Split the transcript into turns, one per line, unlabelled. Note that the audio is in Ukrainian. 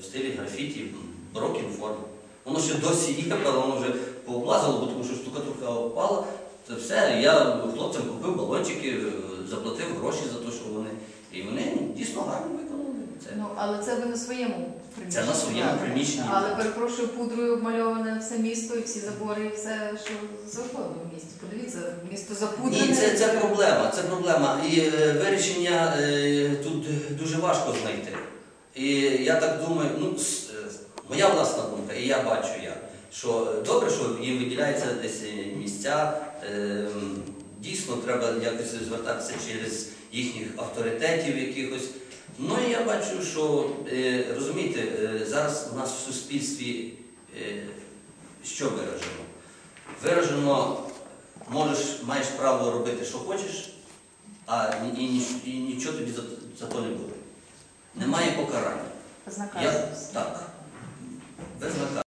в стилі графіті, брокін форм. Воно ще досі є, але воно вже пооблазило, бо тому що штукатурка впала. Це все. Я хлопцям купив балончики, е, заплатив гроші за те, що вони. І вони дійсно гарно виконали. Це,
Ну, але це ви на своєму приміщенні.
це на своєму приміщенні.
Але перепрошую, пудрою обмальоване все місто і всі забори, і все, що завгодно в місті. Подивіться, місто запудрене.
Ні, це, це проблема, це проблема. І е, вирішення е, тут дуже важко знайти. І я так думаю, ну, е, моя власна думка, і я бачу як, що добре, що їм виділяються десь е, місця. е, Дійсно, треба якось звертатися через їхніх авторитетів якихось. Ну і я бачу, що е, розумієте, е, зараз у нас в суспільстві е, що виражено? Виражено можеш, маєш право робити, що хочеш, а і, і, і нічого тобі за, за то не буде. Покарання. Я, так.